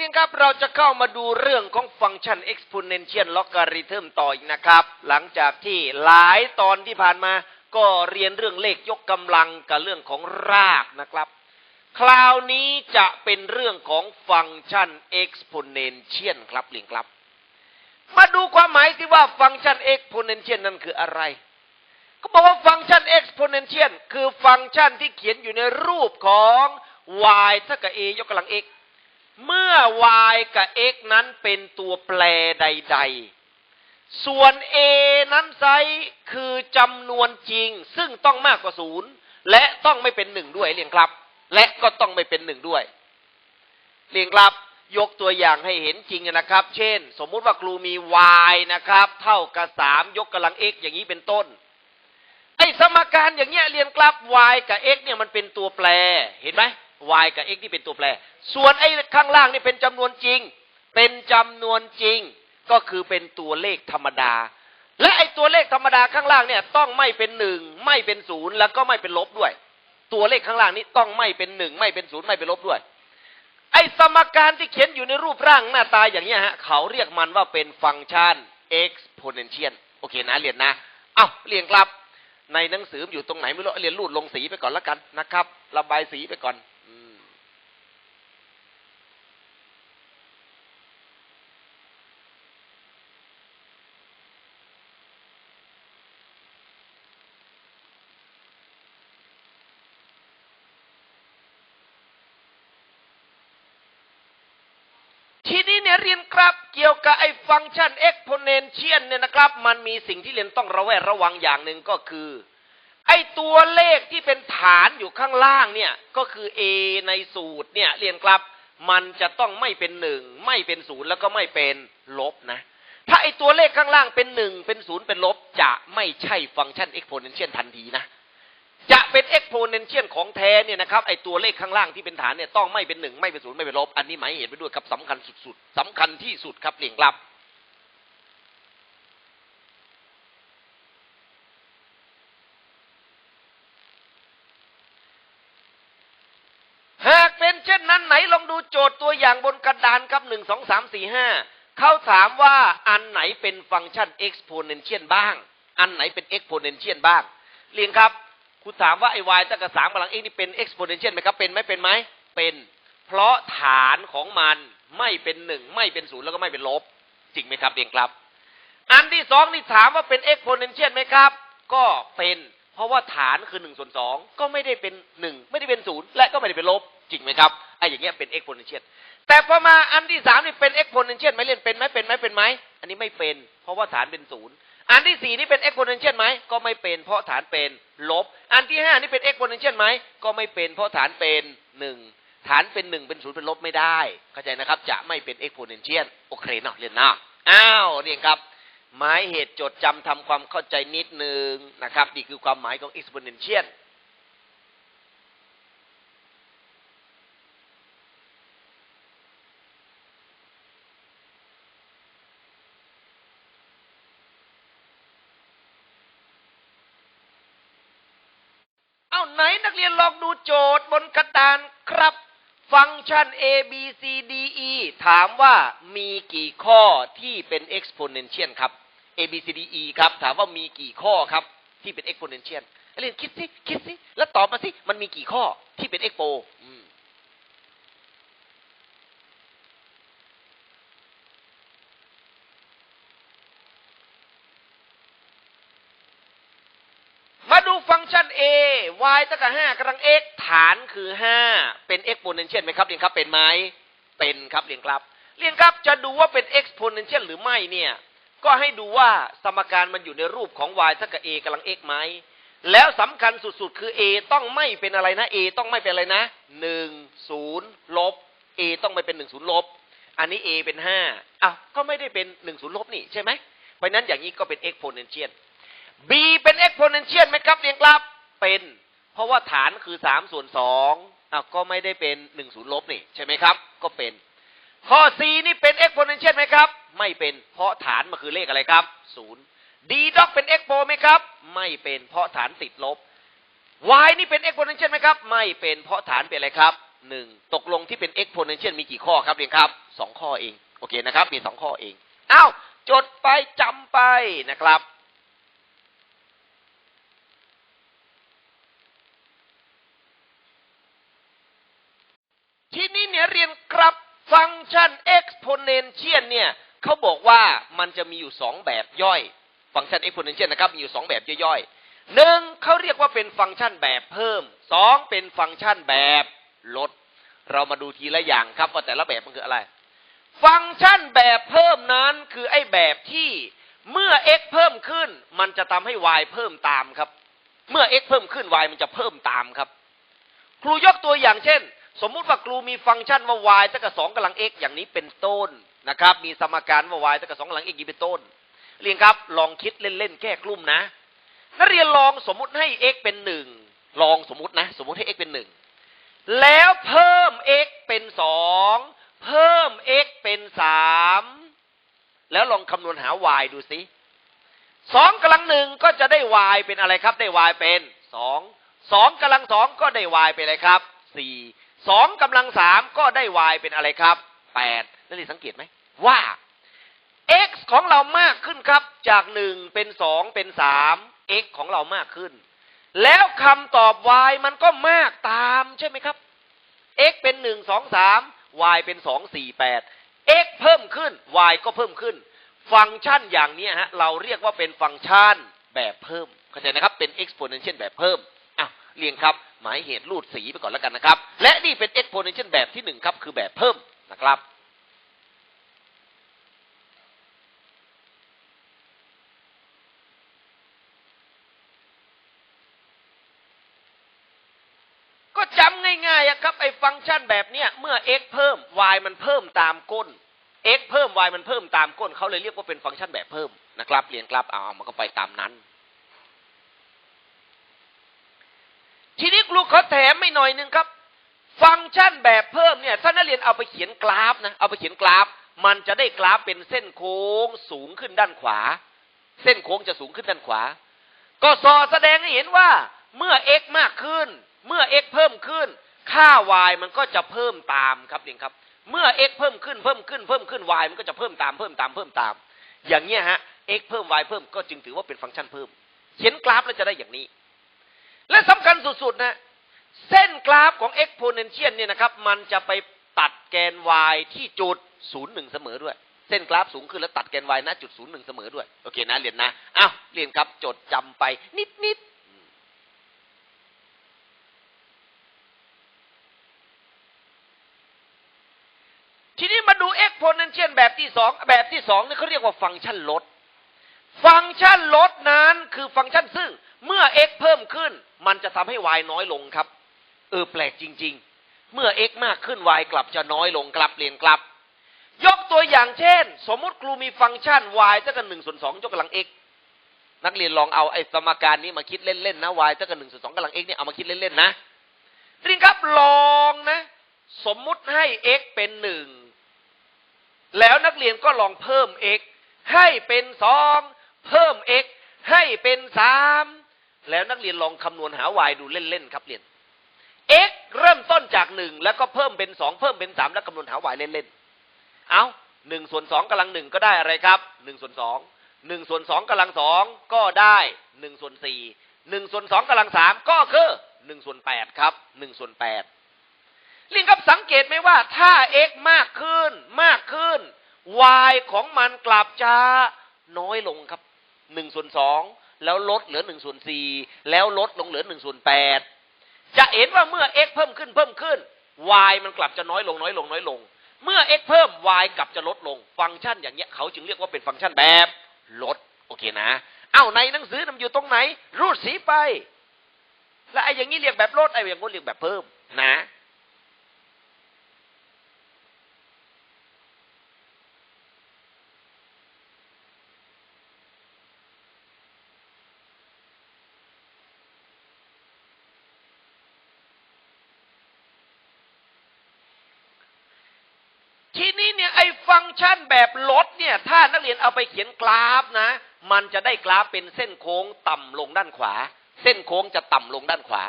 เรียนครับ เราจะเข้ามาดูเรื่องของฟังก์ชัน exponential logarithm ต่ออีกนะครับ หลังจากที่หลายตอนที่ผ่านมาก็เรียนเรื่องเลขยกกำลังกับเรื่องของรากนะครับ คราวนี้จะเป็นเรื่องของฟังก์ชัน exponential ครับเรียนครับ มาดูความหมายที่ว่าฟังก์ชัน exponential นั้นคืออะไรก็บอกว่าฟังก์ชัน exponential คือฟังก์ชันที่เขียนอยู่ในรูปของ y เท่ากับ a ยกกำลัง x เมื่อ y กับ x นั้นเป็นตัวแปรใด ๆ ส่วน a นั้นไซคือจำนวนจริง ซึ่งต้องมากกว่าศูนย์และต้องไม่เป็นหนึ่งด้วยเรียงครับ และก็ต้องไม่เป็นหนึ่งด้วยเรียงครับยกตัวอย่างให้เห็นจริงนะครับ เช่น สมมุติว่าครูมี y นะครับ เท่ากับสามยกกำลัง x อย่างนี้เป็นต้น ไอ้สมการอย่างเงี้ยเรียนกราฟ y กับ x เนี่ยมันเป็นตัวแปร เห็นไหม y กับ x นี่เป็นตัวแปร ส่วนไอ้ข้างล่างนี่เป็นจำนวนจริง เป็นจำนวนจริง ก็คือเป็นตัวเลขธรรมดา และไอ้ตัวเลขธรรมดาข้างล่างเนี่ยต้องไม่เป็นหนึ่งไม่เป็นศูนย์แล้วก็ไม่เป็นลบด้วย ตัวเลขข้างล่างนี้ต้องไม่เป็นหนึ่งไม่เป็นศูนย์ไม่เป็นลบด้วย ไอ้สมการที่เขียนอยู่ในรูปร่างหน้าตาอย่างเงี้ยฮะเขาเรียกมันว่าเป็นฟังก์ชัน exponential โอเคนะเรียนนะเอ้าเรียนครับในหนังสืออยู่ตรงไหนไม่รู้เรียนรูดลงสีไปก่อนแล้วกันนะครับ ระบายสีไปก่อนอืม ทีนี้ เนี่ยเรียนครับเกี่ยวกับไอ้ฟังก์ชัน exponential เนี่ยนะครับ มันมีสิ่งที่เรียนต้องระแวดระวังอย่างหนึ่งก็คือ ไอ้ตัวเลขที่เป็นฐานอยู่ข้างล่างเนี่ยก็คือ a ในสูตรเนี่ยเรียนครับมันจะต้องไม่เป็นหนึ่งไม่เป็นศูนย์แล้วก็ไม่เป็นลบนะ ถ้าไอ้ตัวเลขข้างล่างเป็นหนึ่งเป็นศูนย์เป็นลบจะไม่ใช่ฟังก์ชัน exponential ทันทีนะ จะเป็น exponential ของแท้เนี่ยนะครับไอตัวเลขข้างล่างที่เป็นฐานเนี่ยต้องไม่เป็นหนึ่งไม่เป็นศูนย์ไม่เป็นลบ อันนี้หมายเหตุไปด้วยครับสำคัญสุดๆสำคัญที่สุดครับเรียงรับ หากเป็นเช่นนั้นไหนลองดูโจทย์ตัวอย่างบนกระดานครับหนึ่งสองสามสี่ห้าเขาถามว่าอันไหนเป็นฟังก์ชัน exponential บ้าง อันไหนเป็น exponential บ้างเรียงครับ คุณถามว่าไอ้ y ตั้งกับสามกำลัง x นี่เป็น exponential ไหมครับ เป็นไหมเป็นไหมเป็น เพราะฐานของมันไม่เป็นหนึ่งไม่เป็นศูนย์แล้วก็ไม่เป็นลบ จริงไหมครับเรียงครับ อันที่สองนี่ถามว่าเป็น exponential ไหมครับ ก็เป็น เพราะว่าฐานคือหนึ่งส่วนสองก็ไม่ได้เป็นหนึ่งไม่ได้เป็นศูนย์และก็ไม่ได้เป็นลบ จริงไหมครับไอ้อย่างเงี้ยเป็น exponential แต่พอมาอันที่สามนี่เป็น exponential ไหมเรียนเป็นไหมเป็นไหมเป็นไหมอันนี้ไม่เป็น เพราะว่าฐานเป็นศูนย์ อันที่สี่นี่เป็น exponential ไหมก็ไม่เป็นเพราะฐานเป็นลบ อันที่ห้านี่เป็น exponential ไหมก็ไม่เป็นเพราะฐานเป็นหนึ่งฐานเป็นหนึ่งเป็นศูนย์เป็นลบไม่ได้ เข้าใจนะครับ จะไม่เป็น exponential โอเคเนาะเรียนเนาะอ้าวเรียนครับ หมายเหตุจดจำทำความเข้าใจนิดนึงนะครับนี่คือความหมายของ exponential เชนนัักเรียนลองดูโจทย์บนกระดานครับ ฟังก์ชัน a b c d e ถามว่ามีกี่ข้อที่เป็น exponential ครับ a b c d e ครับ ถามว่ามีกี่ข้อครับที่เป็น exponential นักเรียนคิดสิคิดสิแล้วตอบมาสิมันมีกี่ข้อที่เป็น expo อืมมาดูฟังก์ ชัน a y ตั้งกับ5กำลัง x ฐานคือ 5 เป็น exponential ไหมครับเรียนครับเป็นไหมเป็นครับเรียนครับ เรียนครับจะดูว่าเป็น exponential หรือไม่เนี่ย ก็ให้ดูว่าสมการมันอยู่ในรูปของ y เท่ากับ a กำลัง x ไหมแล้วสำคัญสุดๆ คือ a ต้องไม่เป็นอะไรนะ a ต้องไม่เป็นอะไรนะหนึ่งศูนย์ลบ a ต้องไม่เป็นหนึ่งศูนย์ลบ อันนี้ a เป็นห้าอ้าวก็ไม่ได้เป็นหนึ่งศูนย์ลบนี่ใช่ไหมเพราะฉะนั้นอย่างนี้ก็เป็น exponential b เป็น exponential ไหมครับเรียงครับเป็น เพราะว่าฐานคือสามส่วนสองอ้าวก็ไม่ได้เป็นหนึ่งศูนย์ลบนี่ใช่ไหมครับ ก็เป็น ข้อ c นี่เป็น exponential ไหมครับ ไม่เป็นเพราะฐานมันคือเลขอะไรครับศูนย์ d ด็อกเป็น expo ไหมครับ ไม่เป็นเพราะฐานติดลบ y นี่เป็น exponential ไหมครับ ไม่เป็นเพราะฐานเป็นอะไรครับหนึ่งตกลงที่เป็น exponential มีกี่ข้อครับเรียนครับสองข้อเอง โอเคนะครับ มีสองข้อเองอ้าวจดไปจำไปนะครับ ทีนี้เนี่ยเรียนครับฟังก์ชัน exponential เนี่ยเขาบอกว่ามันจะมีอยู่สองแบบย่อย ฟังก์ชัน exponential นะครับมีอยู่สองแบบย่อยๆหนึ่งเขาเรียกว่าเป็นฟังก์ชันแบบเพิ่มสองเป็นฟังก์ชันแบบลด เรามาดูทีละอย่างครับว่าแต่ละแบบมันคืออะไร ฟังก์ชันแบบเพิ่มนั้นคือไอ้แบบที่เมื่อ x เพิ่มขึ้น มันจะทำให้ y เพิ่มตามครับ เมื่อ x เพิ่มขึ้น y มันจะเพิ่มตามครับ ครูยกตัวอย่างเช่น สมมุติว่าครูมีฟังก์ชันว่า y เท่ากับสองกำลัง x อย่างนี้เป็นต้นนะครับ มีสมการว่า y เท่ากับสองกำลัง x อย่างนี้เป็นต้นเรียนครับ ลองคิดเล่นๆแก้กลุ่มนะนักเรียนลองสมมุติให้ x เป็นหนึ่งลองสมมุตินะ สมมุติให้ x เป็นหนึ่งแล้วเพิ่ม x เป็นสองเพิ่ม x เป็นสามแล้วลองคำนวณหา y ดูสิสองกำลังหนึ่งก็จะได้ y เป็นอะไรครับ ได้ y เป็นสองสองกำลังสองก็ได้ y เป็นอะไรครับสี่ สองกำลังสามก็ได้ y เป็นอะไรครับแปดนักเรียนสังเกตไหมว่า x ของเรามากขึ้นครับ จากหนึ่งเป็นสองเป็นสาม x ของเรามากขึ้น แล้วคำตอบ y มันก็มากตามใช่ไหมครับ x เป็นหนึ่งสองสาม y เป็นสองสี่แปด x เพิ่มขึ้น y ก็เพิ่มขึ้น ฟังก์ชันอย่างนี้ฮะเราเรียกว่าเป็นฟังก์ชันแบบเพิ่มเข้าใจนะครับเป็น exponential แบบเพิ่ม เรียงครับ หมายเหตุรูดสีไปก่อนแล้วกันนะครับ และนี่เป็น exponential แบบที่หนึ่งครับ คือแบบเพิ่มนะครับก็จำง่ายๆครับไอ้ฟังก์ชันแบบเนี้ยเมื่อ x เพิ่ม y มันเพิ่มตามก้น x เพิ่ม y มันเพิ่มตามก้นเขาเลยเรียกว่าเป็นฟังก์ชันแบบเพิ่มนะครับเรียนครับเอามันก็ไปตามนั้น ทีนี้ครูขอแถมไม่หน่อยนึงครับ ฟังก์ชันแบบเพิ่มเนี่ยถ้านักเรียนเอาไปเขียนกราฟนะเอาไปเขียนกราฟ มันจะได้กราฟเป็นเส้นโค้งสูงขึ้นด้านขวา เส้นโค้งจะสูงขึ้นด้านขวา ก็สอแสดงให้เห็นว่าเมื่อ x มากขึ้น เมื่อ x เพิ่มขึ้น ค่า y มันก็จะเพิ่มตามครับเองครับ เมื่อ x เพิ่มขึ้นเพิ่มขึ้นเพิ่มขึ้น y มันก็จะเพิ่มตามเพิ่มตามเพิ่มตาม อย่างเงี้ยฮะ x เพิ่ม y เพิ่มก็จึงถือว่าเป็นฟังก์ชันเพิ่ม เขียนกราฟแล้วจะได้อย่างนี้ และสำคัญสุดๆนะเส้นกราฟของ exponential เนี่ยนะครับ มันจะไปตัดแกน y ที่จุดศูนย์หนึ่งเสมอด้วย เส้นกราฟสูงขึ้นแล้วตัดแกน y ณจุดศูนย์หนึ่งเสมอด้วย โอเคนะเรียนนะอ้าวเรียนครับจดจำไปนิดๆทีนี้มาดู exponential แบบที่สองแบบที่สองนี่เขาเรียกว่าฟังก์ชันลด ฟังก์ชันลดนั้นคือฟังก์ชันซึ่ง เมื่อ x เพิ่มขึ้น มันจะทำให้ y น้อยลงครับ เออแปลกจริง ๆ เมื่อ x มากขึ้น y กลับจะน้อยลงกลับเรียนกลับ ยกตัวอย่างเช่น สมมุติครูมีฟังก์ชัน y เท่ากับหนึ่งส่วนสองยกกำลัง x นักเรียนลองเอาไอ้สมการนี้มาคิดเล่นๆนะ y เท่ากับหนึ่งส่วนสองกำลัง x เนี่ยเอามาคิดเล่นๆนะเรียนครับลองนะ สมมุติให้ x เป็นหนึ่งแล้วนักเรียนก็ลองเพิ่ม x ให้เป็นสองเพิ่ม x ให้เป็นสาม แล้วนักเรียนลองคำนวณหา y ดูเล่นๆครับเรียน x เริ่มต้นจากหนึ่งแล้วก็เพิ่มเป็นสองเพิ่มเป็นสามแล้วคำนวณหา y เล่นๆ เอาหนึ่งส่วนสองกำลังหนึ่งก็ได้อะไรครับหนึ่งส่วนสองหนึ่งส่วนสองกำลังสองก็ได้หนึ่งส่วนสี่หนึ่งส่วนสองกำลังสามก็คือหนึ่งส่วนแปดครับหนึ่งส่วนแปดลิงครับสังเกตไหมว่าถ้า x มากขึ้นมากขึ้น y ของมันกลับจะน้อยลงครับหนึ่งส่วนสอง แล้วลดเหลือหนึ่งส่วนสี่แล้วลดลงเหลือหนึ่งส่วนแปดจะเห็นว่าเมื่อ x เพิ่มขึ้นเพิ่มขึ้น y มันกลับจะน้อยลงน้อยลงน้อยลง เมื่อ x เพิ่ม y กลับจะลดลง ฟังก์ชันอย่างเงี้ยเขาจึงเรียกว่าเป็นฟังก์ชันแบบลดโอเคนะ เอ้าในหนังสือมันอยู่ตรงไหน รูดสีไป แล้วไอ้อย่างนี้เรียกแบบลดไอ้อย่างงี้เรียกแบบเพิ่มนะ ทีนี้เนี่ยไอ้ฟังก์ชันแบบลดเนี่ย ถ้านักเรี ยนเอาไปเขียนกราฟนะ มันจะได้กราฟเป็นเส้นโค้งต่ำลงด้านขวา เส้นโค้งจะต่ำลงด้านขวา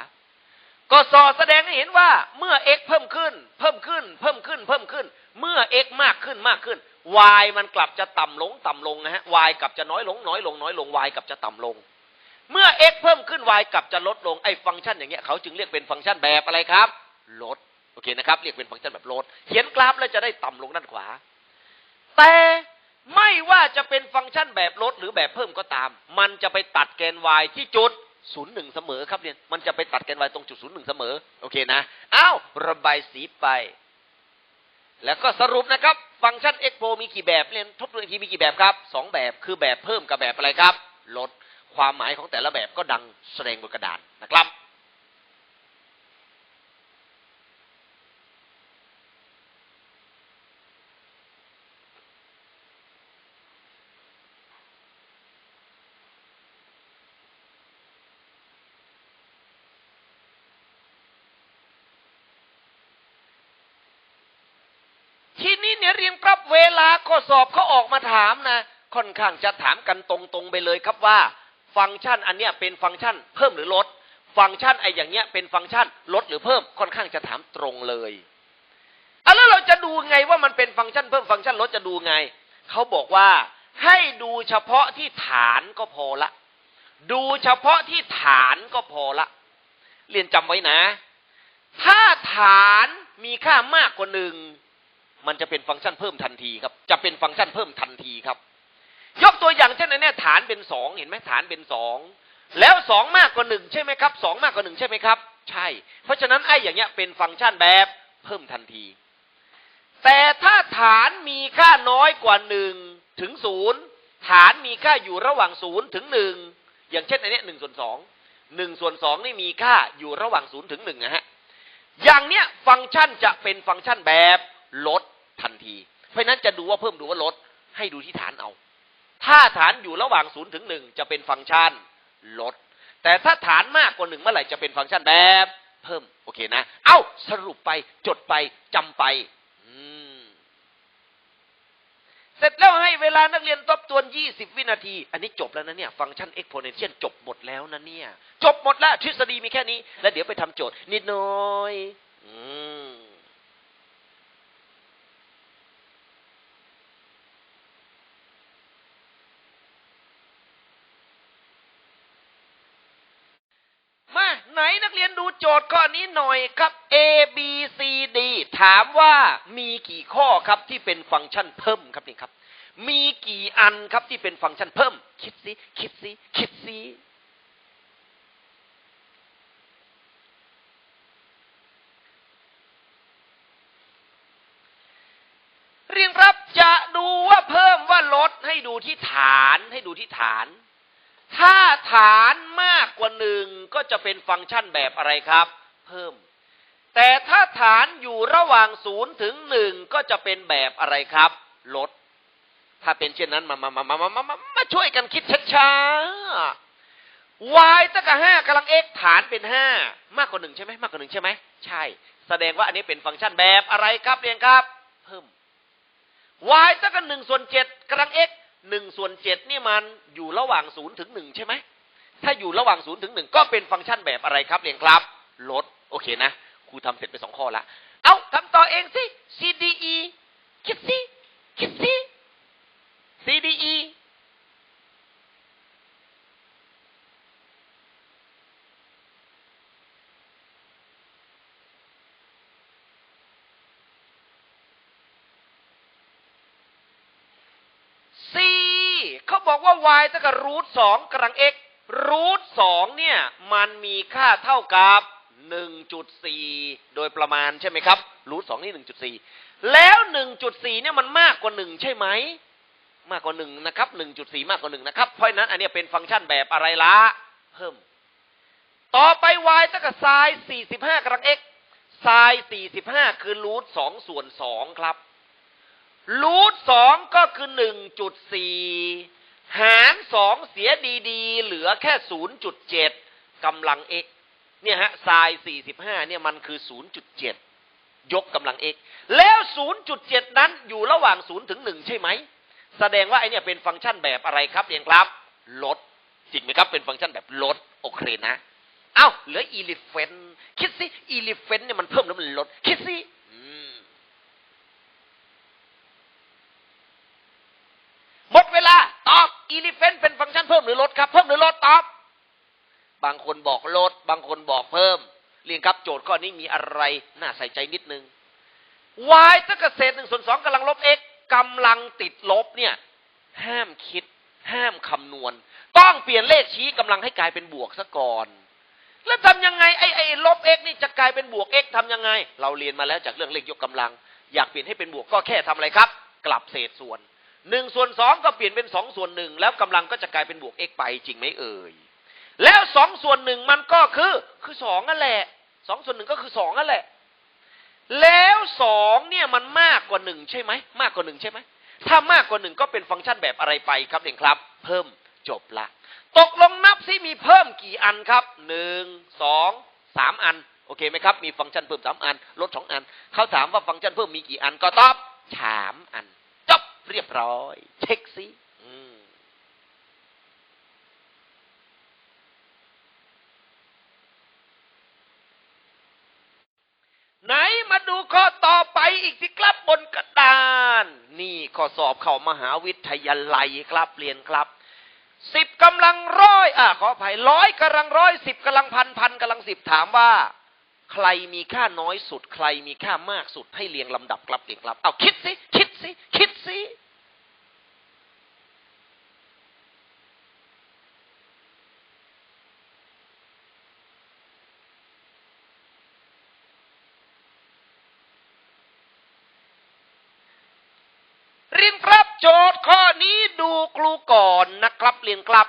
ก็สอแสดงให้เห็นว่าเมื่อ x เพิ่มขึ้น เพิ่มขึ้น เพิ่มขึ้น เพิ่มขึ้น เมื่อ x มากขึ้นมากขึ้น y มันกลับจะต่ำลงต่ำลงนะฮะ y กลับจะน้อยลงน้อยลงน้อยลง y กลับจะต่ำลง เมื่อ x เพิ่มขึ้น y กลับจะลดลงไอ้ฟังก์ชันอย่างเงี้ยเขาจึงเรียกเป็นฟังก์ชันแบบอะไรครับ ลดโอเคนะครับ เรียกเป็นฟังก์ชันแบบลดเขียนกราฟแล้วจะได้ต่ำลงด้านขวา แต่ ไม่ว่าจะเป็นฟังก์ชันแบบลดหรือแบบเพิ่มก็ตาม มันจะไปตัดแกน y ที่จุดศูนย์หนึ่งเสมอครับเรียน มันจะไปตัดแกน y ตรงจุดศูนย์หนึ่งเสมอ โอเคนะ อ้าวระบายสีไป แล้วก็สรุปนะครับ ฟังก์ชัน x p o มีกี่แบบเรียนทบทวนอีกทีมีกี่แบบครับสองแบบคือแบบเพิ่มกับแบบอะไรครับ ลดความหมายของแต่ละแบบก็ดังแสดงบนกระดานนะครับ ทีนี้ เนี่ยเรียงครับเวลาข้อสอบเขาออกมาถามนะ ค่อนข้างจะถามกันตรงๆไปเลยครับว่า ฟังก์ชันอันเนี้ยเป็นฟังก์ชันเพิ่มหรือลด ฟังก์ชันไอ้อย่างเงี้ยเป็นฟังก์ชันลดหรือเพิ่มค่อนข้างจะถามตรงเลยอะแล้วเราจะดูไงว่ามันเป็นฟังก์ชันเพิ่มฟังก์ชันลดจะดูไงเขาบอกว่าให้ดูเฉพาะที่ฐานก็พอละ ดูเฉพาะที่ฐานก็พอละ เรียนจำไว้นะ ถ้าฐานมีค่ามากกว่าหนึ่ง มันจะเป็นฟังก์ชันเพิ่มทันทีครับ จะเป็นฟังก์ชันเพิ่มทันทีครับ ยกตัวอย่างเช่นอันเนี้ยฐานเป็นสองเห็นไหมฐานเป็นสองแล้วสองมากกว่าหนึ่งใช่ไหมครับสองมากกว่าหนึ่งใช่ไหมครับ ใช่ เพราะฉะนั้นไอ้อย่างเงี้ยเป็นฟังก์ชันแบบเพิ่มทันที แต่ถ้าฐานมีค่าน้อยกว่าหนึ่งถึงศูนย์ฐานมีค่าอยู่ระหว่างศูนย์ถึงหนึ่งอย่างเช่นอันเนี้ยหนึ่งส่วนสองหนึ่งส่วนสองนี่มีค่าอยู่ระหว่างศูนย์ถึงหนึ่งนะฮะอย่างเนี้ยฟังก์ชันจะเป็นฟังก์ชันแบบลด ทันที เพราะนั้นจะดูว่าเพิ่มดูว่าลดให้ดูที่ฐานเอา ถ้าฐานอยู่ระหว่างศูนย์ถึงหนึ่งจะเป็นฟังก์ชันลด แต่ถ้าฐานมากกว่าหนึ่งเมื่อไหร่จะเป็นฟังก์ชันแบบเพิ่มโอเคนะ เอ้าสรุปไปจดไปจำไปเสร็จแล้วให้เวลานักเรียนทบทวน 20 วินาที อันนี้จบแล้วนะเนี่ย ฟังก์ชัน exponential จบหมดแล้วนะเนี่ย จบหมดแล้ว ทฤษฎีมีแค่นี้ แล้วเดี๋ยวไปทำโจทย์ นิดหน้อย อืม มา ไหนนักเรียนดูโจทย์ข้อนี้หน่อยครับ A B C D ถามว่ามีกี่ข้อครับที่เป็นฟังก์ชันเพิ่มครับนี่ครับ มีกี่อันครับที่เป็นฟังก์ชันเพิ่ม คิดสิคิดสิคิดสิเรียงครับจะดูว่าเพิ่มว่าลดให้ดูที่ฐานให้ดูที่ฐาน ถ้าฐานมากกว่าหนึ่งก็จะเป็นฟังก์ชันแบบอะไรครับ เพิ่ม แต่ถ้าฐานอยู่ระหว่างศูนย์ถึงหนึ่งก็จะเป็นแบบอะไรครับ ลด ถ้าเป็นเช่นนั้นมามามามามามามามาช่วยกันคิดช้าๆ y ตั้งแต่ห้ากำลัง x ฐานเป็นห้ามากกว่าหนึ่งใช่ไหมมากกว่าหนึ่งใช่ไหมใช่ แสดงว่าอันนี้เป็นฟังก์ชันแบบอะไรครับเรียนครับ เพิ่ม y ตั้งแต่หนึ่งส่วนเจ็ดกำลัง x หนึ่งส่วนเจ็ดนี่มันอยู่ระหว่างศูนย์ถึงหนึ่งใช่ไหมถ้าอยู่ระหว่างศูนย์ถึงหนึ่งก็เป็นฟังก์ชันแบบอะไรครับเรียนครับ ลด โอเคนะ ครูทำเสร็จไปสองข้อละเอาทำต่อเองสิ CDE คิดสิ คิดสิ CDE สี่เขาบอกว่า y เท่ากับรูทสองกำลัง x รูทสองเนี่ยมันมีค่าเท่ากับหนึ่งจุดสี่โดยประมาณใช่ไหมครับ รูทสองนี่หนึ่งจุดสี่แล้วหนึ่งจุดสี่เนี่ยมันมากกว่าหนึ่งใช่ไหมมากกว่าหนึ่งนะครับหนึ่งจุดสี่มากกว่าหนึ่งนะครับ เพราะนั้นอันนี้เป็นฟังก์ชันแบบอะไรละเพิ่ม ต่อไป y เท่ากับ sin สี่สิบห้ากำลัง x sin สี่สิบห้าคือรูทสองส่วนสองครับรูทสองก็คือหนึ่งจุดสี่ หารสองเสียดีๆ เหลือแค่ศูนย์จุดเจ็ดกำลัง x เนี่ยฮะไซน์สี่สิบห้าเนี่ยมันคือศูนย์จุดเจ็ดยกกำลัง x แล้วศูนย์จุดเจ็ดนั้นอยู่ระหว่างศูนย์ถึงหนึ่งใช่ไหม แสดงว่าไอเนี่ยเป็นฟังก์ชันแบบอะไรครับเรียนครับ ลด จริงไหมครับ เป็นฟังก์ชันแบบลด โอเคนะ เอ้าเหลือ elephant คิดสิ elephant เนี่ยมันเพิ่มแล้วมันลด คิดสิอืมหมดเวลา อบ elephant เป็นฟังก์ชันเพิ่มหรือลดครับ เพิ่มหรือลดตอบบางคนบอกลด บางคนบอกเพิ่ม เรียนครับโจทย์ข้อนี้มีอะไรน่าใส่ใจนิดนึง y ถ้าเกษตรหนึ่งส่วนสองกำลังลบ x กำลังติดลบเนี่ย ห้ามคิด ห้ามคำนวณ ต้องเปลี่ยนเลขชี้กำลังให้กลายเป็นบวกซะก่อน แล้วทำยังไงไอ้ไอ้ลบ x นี่จะกลายเป็นบวก x ทำยังไง เราเรียนมาแล้วจากเรื่องเลขยกกำลัง อยากเปลี่ยนให้เป็นบวกก็แค่ทำอะไรครับ กลับเศษส่วน หนึ่งส่วนสองก็เปลี่ยนเป็นสองส่วนหนึ่งแล้วกำลังก็จะกลายเป็นบวก x ไปจริงไหมเอ่ย แล้วสองส่วนหนึ่งมันก็คือคือสองนั่นแหละสองส่วนหนึ่งก็คือสองนั่นแหละ แล้วสองเนี่ยมันมากกว่าหนึ่งใช่ไหมมากกว่าหนึ่งใช่ไหมถ้ามากกว่าหนึ่งก็เป็นฟังก์ชันแบบอะไรไปครับเด็กครับ เพิ่มจบละ ตกลงนับซิมีเพิ่มกี่อันครับหนึ่งสองสามอันโอเคไหมครับ มีฟังก์ชันเพิ่มสามอัน ลดสองอัน เขาถามว่าฟังก์ชันเพิ่มมีกี่อันก็ตอบสามอัน เรียบร้อย เช็คซิไหนมาดูข้อต่อไปอีกสิครับบนกระดาน นี่ข้อสอบเข้ามหาวิทยาลัยครับเรียนครับสิบกำลังร้อยอะขออภัยร้อยกำลังร้อยสิบกำลังพันพันกำลังสิบถามว่า ใครมีค่าน้อยสุด ใครมีค่ามากสุด ให้เรียงลำดับครับเรียงครับเอาคิดสิคิดสิคิดสิเรียนครับโจทย์ข้อนี้ดูครูก่อนนะครับเรียนครับ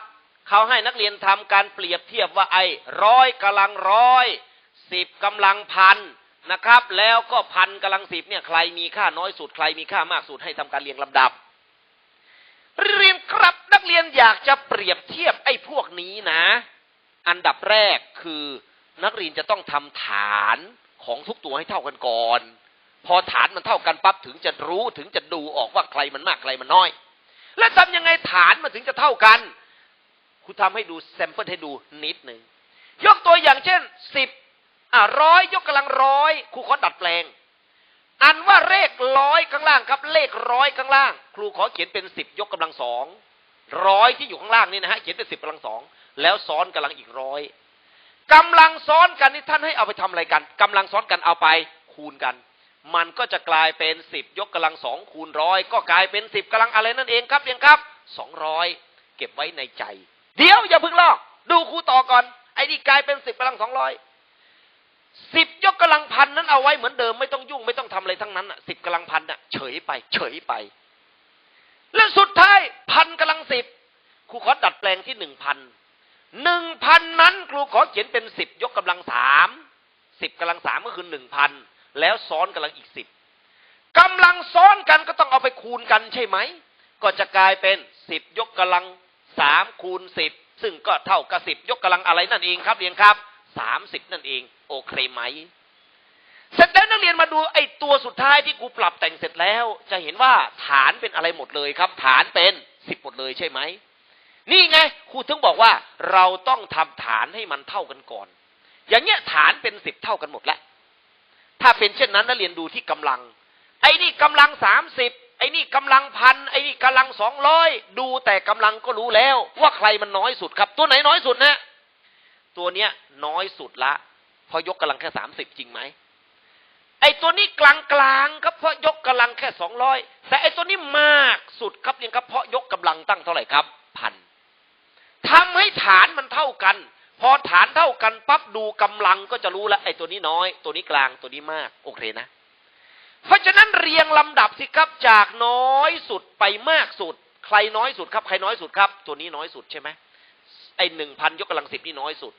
เขาให้นักเรียนทำการเปรียบเทียบว่าไอ้ร้อยกำลังร้อย สิบกำลังพันนะครับ แล้วก็พันกำลังสิบเนี่ยใครมีค่าน้อยสุดใครมีค่ามากสุดให้ทำการเรียงลำดับ เรียนครับนักเรียนอยากจะเปรียบเทียบไอ้พวกนี้นะ อันดับแรกคือนักเรียนจะต้องทำฐานของทุกตัวให้เท่ากันก่อน พอฐานมันเท่ากันปั๊บถึงจะรู้ถึงจะดูออกว่าใครมันมากใครมันน้อย แล้วทำยังไงฐานมันถึงจะเท่ากันครูทำให้ดูแซมเปิลให้ดูนิดหนึ่งยกตัวอย่างเช่นสิบ อะร้อยยกกำลังร้อยครูขอดัดแปลง อันว่าเลขร้อยข้างล่างครับ เลขร้อยข้างล่าง ครูขอเขียนเป็นสิบยกกำลังสองร้อยที่อยู่ข้างล่างนี่นะฮะเขียนเป็นสิบกำลังสองแล้วซ้อนกำลังอีกร้อยกำลังซ้อนกันนี่ท่านให้เอาไปทำอะไรกันกำลังซ้อนกันเอาไปคูณกัน มันก็จะกลายเป็นสิบยกกำลังสองคูณร้อยก็กลายเป็นสิบกำลังอะไรนั่นเองครับเรียนครับสองร้อยเก็บไว้ในใจ เดี๋ยวอย่าเพิ่งลอก ดูครูต่อก่อนไอ้นี่กลายเป็นสิบกำลังสองร้อย สิบยกกำลังพันนั้นเอาไว้เหมือนเดิมไม่ต้องยุ่งไม่ต้องทำอะไรทั้งนั้นอะสิบกำลังพันอะเฉยไป เฉยไป และสุดท้ายพันกำลังสิบครูขอดัดแปลงที่หนึ่งพันหนึ่งพันนั้นครูขอเขียนเป็นสิบยกกำลังสามสิบกำลังสามก็คือหนึ่งพันแล้วซ้อนกำลังอีกสิบกำลังซ้อนกันก็ต้องเอาไปคูณกันใช่ไหม ก็จะกลายเป็นสิบยกกำลังสามคูณสิบซึ่งก็เท่ากับสิบยกกำลังอะไรนั่นเองครับเรียนครับ สามสิบนั่นเอง โอเคไหม เสร็จแล้วนักเรียนมาดูไอ้ตัวสุดท้ายที่กูปรับแต่งเสร็จแล้ว จะเห็นว่าฐานเป็นอะไรหมดเลยครับ ฐานเป็นสิบหมดเลยใช่ไหม นี่ไงครูถึงบอกว่าเราต้องทำฐานให้มันเท่ากันก่อน อย่างเงี้ยฐานเป็นสิบเท่ากันหมดแล้ว ถ้าเป็นเช่นนั้นนักเรียนดูที่กำลัง ไอ้นี่กำลังสามสิบไอ้นี่กำลังพันไอ้นี่กำลังสองร้อยดูแต่กำลังก็รู้แล้ว ว่าใครมันน้อยสุดครับ ตัวไหนน้อยสุดนะ ตัวเนี้ยน้อยสุดละ เพราะยกกำลังแค่สามสิบจริงไหมไอ้ตัวนี้กลางกลางๆครับเพราะยกกำลังแค่สองร้อยแต่ไอ้ตัวนี้มากสุดครับยังครับเพราะยกกำลังตั้งเท่าไหร่ครับพันทำให้ฐานมันเท่ากัน พอฐานเท่ากันปั๊บดูกำลังก็จะรู้แล้วไอ้ตัวนี้น้อย ตัวนี้กลางตัวนี้มากโอเคนะ เพราะฉะนั้นเรียงลำดับสิครับจากน้อยสุดไปมากสุด ใครน้อยสุดครับ ใครน้อยสุดครับ ตัวนี้น้อยสุดใช่ไหม ไอหนึ่งพันยกกำลังสิบนี่น้อยสุด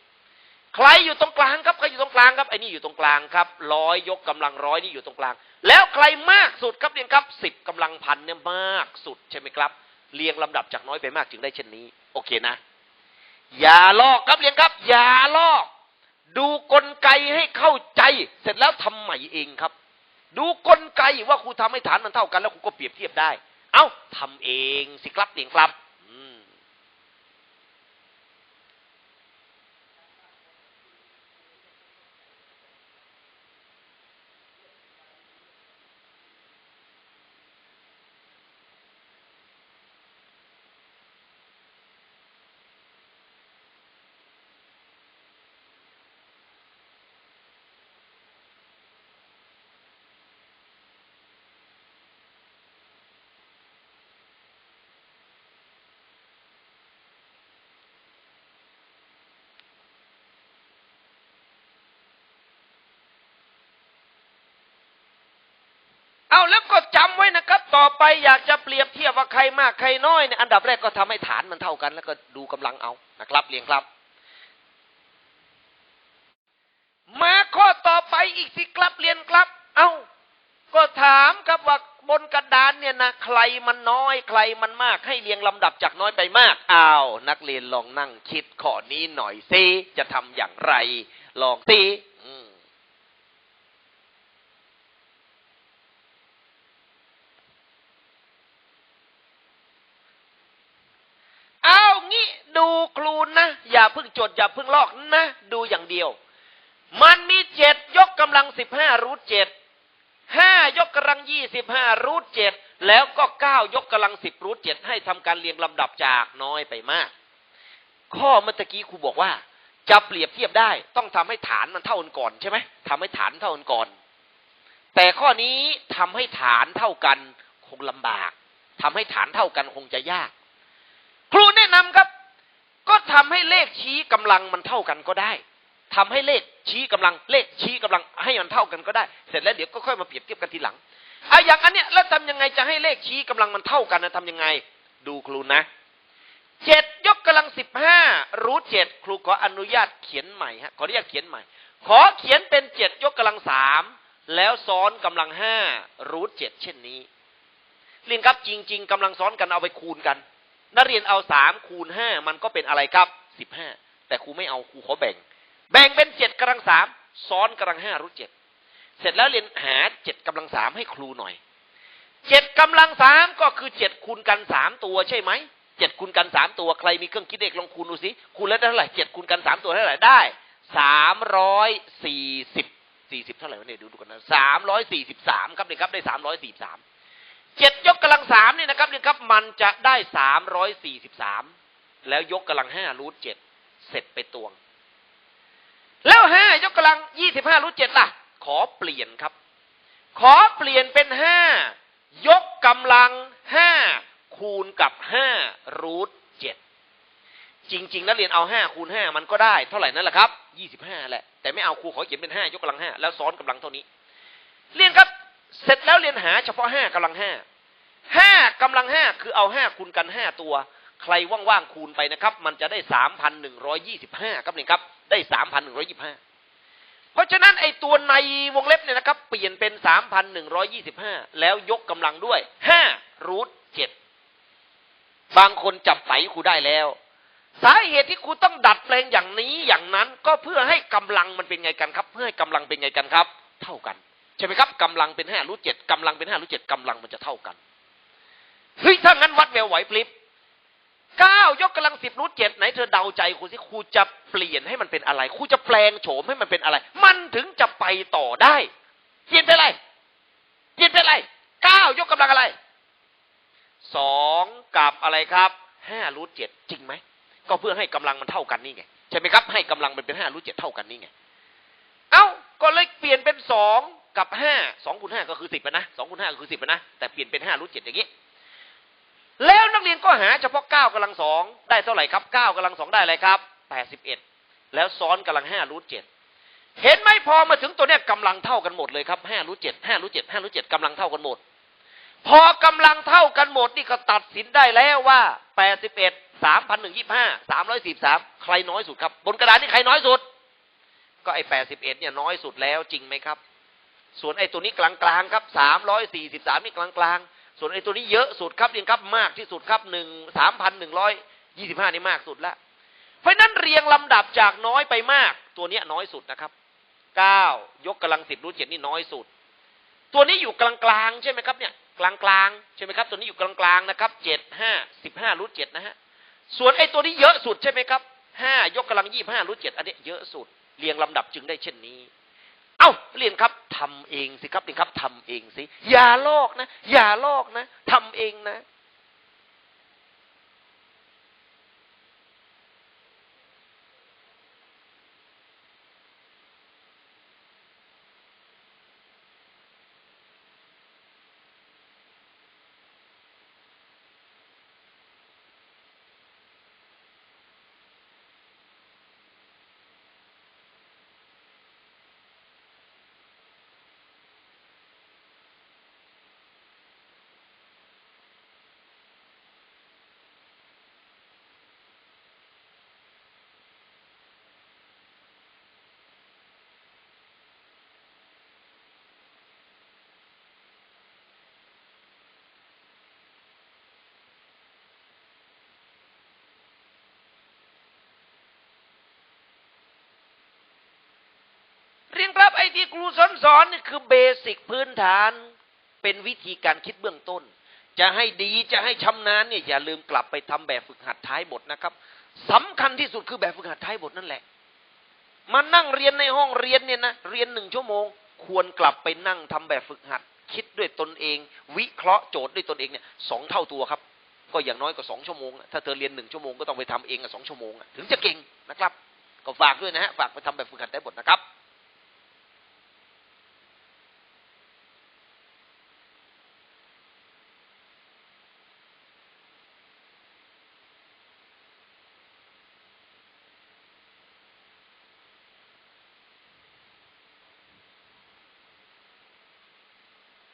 ใครอยู่ตรงกลางครับใครอยู่ตรงกลางครับไอ้นี่อยู่ตรงกลางครับร้อยยกกำลังร้อยนี่อยู่ตรงกลาง แล้วใครมากสุดครับเรียนครับสิบกำลังพันเนี่ยมากสุดใช่ไหมครับ เรียงลำดับจากน้อยไปมากจึงได้เช่นนี้ โอเคนะ อย่าลอกครับเรียนครับ อย่าลอก ดูกลไกให้เข้าใจ เสร็จแล้วทำใหม่เองครับ ดูกลไกว่าครูทำให้ฐานมันเท่ากันแล้วครูก็เปรียบเทียบได้ เอ้าทำเองสิครับเรียนครับอืม ก็จำไว้นะครับ ต่อไปอยากจะเปรียบเทียบว่าใครมากใครน้อยเนี่ยอันดับแรกก็ทำให้ฐานมันเท่ากัน แล้วก็ดูกำลังเอานะครับเรียงครับ มาข้อต่อไปอีกสิครับเรียนครับ เอ้าก็ถามครับว่าบนกระดานเนี่ยนะใครมันน้อยใครมันมากให้เรียงลำดับจากน้อยไปมากอ้าวนักเรียนลองนั่งคิดข้อนี้หน่อยสิจะทำอย่างไร ลองสิอืมเอางี้ ดูครูนะ อย่าเพิ่งจด อย่าเพิ่งลอกนะ ดูอย่างเดียว มันมีเจ็ดยกกำลังสิบห้ารูทเจ็ดห้ายกกำลังยี่สิบห้ารูทเจ็ดแล้วก็เก้ายกกำลังสิบรูทเจ็ดให้ทำการเรียงลำดับจากน้อยไปมาก ข้อเมื่อกี้ครูบอกว่า จะเปรียบเทียบได้ ต้องทำให้ฐานมันเท่ากันก่อนใช่ไหมทำให้ฐานเท่ากันก่อน แต่ข้อนี้ทำให้ฐานเท่ากันคงลำบากทำให้ฐานเท่ากันคงจะยาก ครูแนะนำครับ ก็ทำให้เลขชี้กำลังมันเท่ากันก็ได้ทำให้เลขชี้กำลัง เลขชี้กำลังให้มันเท่ากันก็ได้ เสร็จแล้วเดี๋ยวก็ค่อยมาเปรียบเทียบกันทีหลังอะอย่างอันเนี้ยแล้วทำยังไงจะให้เลขชี้กำลังมันเท่ากันนะทำยังไง ดูครูนะเจ็ดยกกำลังสิบห้ารูทเจ็ดครูขออนุญาตเขียนใหม่ฮะขออนุญาตเขียนใหม่ ขอเขียนเป็นเจ็ดยกกำลังสามแล้วซ้อนกำลังห้ารูทเจ็ดเช่นนี้เรียนครับจริง ๆกำลังซ้อนกันเอาไปคูณกัน นักเรียนเอาสามคูณห้ามันก็เป็นอะไรครับสิบห้าแต่ครูไม่เอาครูขอแบ่ง แบ่งเป็นเจ็ดกำลังสามซ้อนกำลังห้ารูทเจ็ดเสร็จแล้วเรียนหาเจ็ดกำลังสามให้ครูหน่อยเจ็ดกำลังสามก็คือเจ็ดคูณกันสามตัวใช่ไหมเจ็ดคูณกันสามตัวใครมีเครื่องคิดเลขลองคูณดูสิคูณแล้วได้เท่าไหร่เจ็ดคูณกันสามตัวเท่าไหร่ได้สามร้อยสี่สิบสี่สิบเท่าไหร่วะเนี่ยดูดูกันนะสามร้อยสี่สิบสามครับเนี่ยครับได้สามร้อยสี่สาม เจ็ดยกกำลังสามนี่นะครับเนี่ยครับ มันจะได้สามร้อยสี่สิบสามแล้วยกกำลังห้ารูทเจ็ดเสร็จไปตวง แล้วห้ายกกำลังยี่สิบห้ารูทเจ็ดล่ะ ขอเปลี่ยนครับ ขอเปลี่ยนเป็นห้ายกกำลังห้าคูณกับห้ารูทเจ็ดจริงๆนักเรียนเอาห้าคูณห้ามันก็ได้เท่าไหร่นั่นแหละครับยี่สิบห้าแหละแต่ไม่เอาครูขอเขียนเป็นห้ายกกำลังห้าแล้วซ้อนกำลังเท่านี้ เรียนครับ เสร็จแล้วเรียนหาเฉพาะห้ากำลังห้าห้ากำลังห้าคือเอาห้าคูณกันห้าตัว ใครว่างๆคูณไปนะครับ มันจะได้สามพันหนึ่งร้อยยี่สิบห้าครับนี่ครับ ได้สามพันหนึ่งร้อยยี่สิบห้าเพราะฉะนั้นไอ้ตัวในวงเล็บเนี่ยนะครับ เปลี่ยนเป็นสามพันหนึ่งร้อยี่สิบห้าแล้วยกกำลังด้วยห้ารูทเจ็ดบางคนจับไตครูได้แล้ว สาเหตุที่ครูต้องดัดแปลงอย่างนี้อย่างนั้นก็เพื่อให้กำลังมันเป็นไงกันครับ เพื่อให้กำลังเป็นไงกันครับ เท่ากัน ใช่ไหมครับกำลังเป็นห้ารูทเจ็ดกำลังเป็นห้ารูทเจ็ดกำลังมันจะเท่ากันเฮ้ยถ้างั้นวัดแววไหวพลิบเก้ายกกำลังสิบรูทเจ็ดไหนเธอเดาใจครูสิครูจะเปลี่ยนให้มันเป็นอะไรครูจะแปลงโฉมให้มันเป็นอะไร มันถึงจะไปต่อได้เปลี่ยนเป็นอะไรเปลี่ยนเป็นอะไรเก้ายกกำลังอะไรสองกับอะไรครับห้ารูทเจ็ดจริงไหมก็เพื่อให้กำลังมันเท่ากันนี่ไงใช่ไหมครับ ให้กำลังมันเป็นห้ารูทเจ็ดเท่ากันนี่ไงเอ้าก็เลยเปลี่ยนเป็นสอง กับห้าสองคูณห้าก็คือสิบนะสองคูณห้าก็คือสิบนะแต่เปลี่ยนเป็นห้ารูทเจ็ดอย่างนี้ แล้วนักเรียนก็หาเฉพาะเก้ากำลังสองได้เท่าไหร่ครับเก้ากำลังสองได้อะไรครับแปดสิบเอ็ดแล้วซ้อนกำลังห้ารูทเจ็ดเห็นไหมพอมาถึงตัวเนี้ยกำลังเท่ากันหมดเลยครับห้ารูทเจ็ดห้ารูทเจ็ดห้ารูทเจ็ดกำลังเท่ากันหมด พอกำลังเท่ากันหมดนี่ก็ตัดสินได้แล้วว่าแปดสิบเอ็ดสามพันหนึ่งยี่ห้าสามร้อยสี่สามใครน้อยสุดครับ บนกระดานนี่ใครน้อยสุด ก็ไอ้แปดสิบเอ็ดเนี่ยน้อยสุดแล้วจริงไหมครับ ส่วนไอ้ตัวนี้กลางๆครับสามร้อยสี่สิบสามนี่กลางๆ ส่วนไอ้ตัวนี้เยอะสุดครับเรียงครับมากที่สุดครับหนึ่งสามพันหนึ่งร้อยยี่สิบห้านี่มากสุดแล้วเพราะนั้นเรียงลำดับจากน้อยไปมาก ตัวเนี้ยน้อยสุดนะครับเก้ายกกำลังสิบรูทเจ็ดนี่น้อยสุด ตัวนี้อยู่กลางๆใช่ไหมครับเนี่ยกลางๆใช่ไหมครับ ตัวนี้อยู่กลางๆนะครับเจ็ดห้าสิบห้ารูทเจ็ดนะฮะส่วนไอ้ตัวนี้เยอะสุดใช่ไหมครับห้ายกกำลังยี่ห้ารูทเจ็ดอันนี้เยอะสุดเรียงลำดับจึงได้เช่นนี้ เอ้าเรียนครับ ทำเองสิครับนี่ครับทำเองสิ อย่าลอกนะ อย่าลอกนะทำเองนะ ที่ครูสอนสอนนี่คือเบสิกพื้นฐาน เป็นวิธีการคิดเบื้องต้น จะให้ดีจะให้ชำนาญเนี่ยอย่าลืมกลับไปทำแบบฝึกหัดท้ายบทนะครับสำคัญที่สุดคือแบบฝึกหัดท้ายบทนั่นแหละ มานั่งเรียนในห้องเรียนเนี่ยนะเรียนหนึ่งชั่วโมง ควรกลับไปนั่งทำแบบฝึกหัด คิดด้วยตนเอง วิเคราะห์โจทย์ด้วยตนเองเนี่ยสองเท่าตัวครับ ก็อย่างน้อยก็สองชั่วโมง ถ้าเธอเรียนหนึ่งชั่วโมงก็ต้องไปทำเองอะสองชั่วโมงถึงจะเก่งนะครับก็ฝากด้วยนะฮะฝากไปทำแบบฝึกหัดได้บทนะครับ